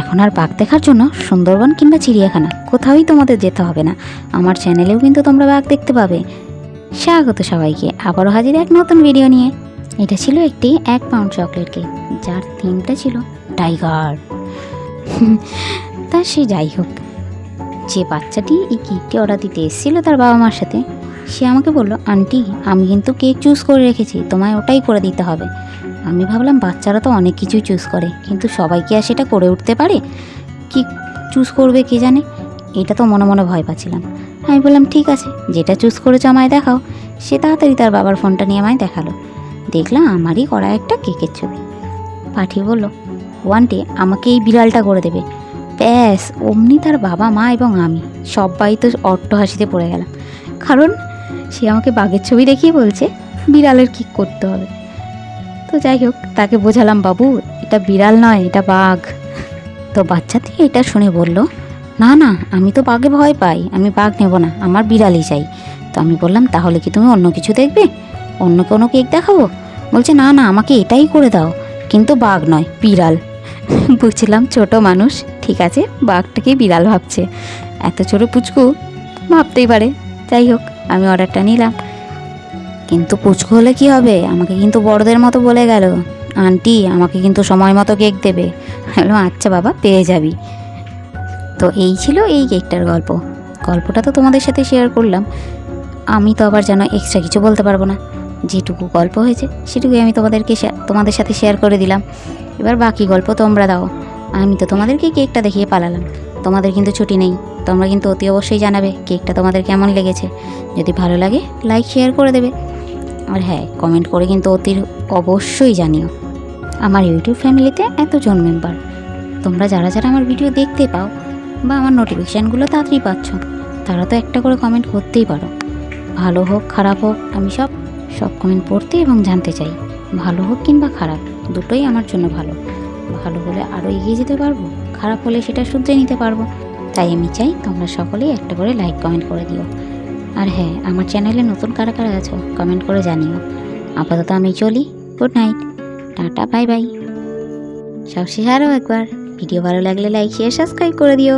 এখন আর বাঘ দেখার জন্য সুন্দরবন কিংবা চিড়িয়াখানা কোথাওই তোমাদের যেতে হবে না। আমার চ্যানেলেও কিন্তু তোমরা বাঘ দেখতে পাবে। স্বাগত সবাইকে, আবারও হাজির এক নতুন ভিডিও নিয়ে। এটা ছিল একটি এক পাউন্ড চকলেট কেক যার থিমটা ছিল টাইগার তা সে যাই হোক, যে বাচ্চাটি এই কেকটি অর্ডার দিতে এসেছিল তার বাবা মার সাথে, সে আমাকে বলল, আন্টি, আমি কিন্তু কেক চুজ করে রেখেছি, তোমায় ওটাই করে দিতে হবে। আমি ভাবলাম বাচ্চারা তো অনেক কিছুই চুজ করে, কিন্তু সবাই কি আর সেটা করে উঠতে পারে? কি চুজ করবে কে জানে? এটা তো মনে মনে ভয় পাচ্ছিলাম। আমি বললাম, ঠিক আছে, যেটা চুজ করেছ আমায় দেখাও। সে তাড়াতাড়ি তার বাবার ফোনটা নিয়ে আমায় দেখাল। দেখলাম আমারই করা একটা কেকের ছবি। পাঠিয়ে বলল, ওয়ানটে, আমাকে এই বিড়ালটা করে দেবে। ব্যাস, অমনি তার বাবা, মা এবং আমি, সবাই তো অট্ট হাসিতে পড়ে গেলাম। কারণ সে আমাকে বাঘের ছবি দেখিয়ে বলছে, বিড়ালের কি করতে হবে। তো যাই হোক, তাকে বোঝালাম, বাবু, এটা বিড়াল নয়, এটা বাঘ। তো বাচ্চাটি এটা শুনে বলল, না না, আমি তো বাঘে ভয় পাই, আমি বাঘ নেব না, আমার বিড়ালই চাই। তো আমি বললাম, তাহলে কি তুমি অন্য কিছু দেখবে? অন্য কোনো কেক দেখাবো? বলছে, না না, আমাকে এটাই করে দাও, কিন্তু বাঘ নয়, বিড়াল। বুঝছিলাম ছোট মানুষ, ঠিক আছে বাঘটাকে বিড়াল ভাবছে। এত ছোট পুচকু, ভাবতেই পারে। যাই হোক, আমি অর্ডারটা নিলাম। কিন্তু পুচকু হলে কি হবে? আমাকে কিন্তু বড়দের মতো বলে গেল। আন্টি, আমাকে কিন্তু সময় মতো কেক দেবে। আচ্ছা বাবা, পেয়ে যাবি। তো এই ছিল এই কেকটার গল্প। গল্পটা তো তোমাদের সাথে শেয়ার করলাম। আমি তো আবার যেন এক্সট্রা কিছু বলতে পারব না। যেটুকু গল্প হয়েছে, সেটুকুই আমি তোমাদেরকে তোমাদের সাথে শেয়ার করে দিলাম। এবার বাকি গল্প তোমরা দাও। আমি তো তোমাদেরকে কেকটা দেখিয়ে পালালাম। তোমাদের কিন্তু ছুটি নেই। তোমরা কিন্তু অতি অবশ্যই জানাবে কেকটা তোমাদের কেমন লেগেছে। যদি ভালো লাগে লাইক শেয়ার করে দেবে। আর হ্যাঁ কমেন্ট করে কিন্তু অতি অবশ্যই জানিও। আমার ইউটিউব ফ্যামিলিতে এতজন মেম্বার তোমরা যারা যারা আমার ভিডিও দেখতে পাও বা আমার নোটিফিকেশানগুলো তাড়াতাড়ি পাচ্ছ, তারা তো একটা করে কমেন্ট করতেই পারো। ভালো হোক, খারাপ হোক, আমি সব সব কমেন্ট পড়তে এবং জানতে চাই। ভালো হোক কিংবা খারাপ, দুটোই আমার জন্য ভালো। ভালো হলে আরও এগিয়ে যেতে পারব, খারাপ হলে সেটা শুধরে নিতে পারব। তাই আমি চাই তোমরা সকলেই একটা করে লাইক কমেন্ট করে দিও। আর হ্যাঁ আমার চ্যানেলে নতুন কারা কারা আছো কমেন্ট করে জানিও। আপাতত আমি চলি good night tata bye bye সবশেষে আরও একবার ভিডিও ভালো লাগলে লাইক শেয়ার সাবস্ক্রাইব করে দিও।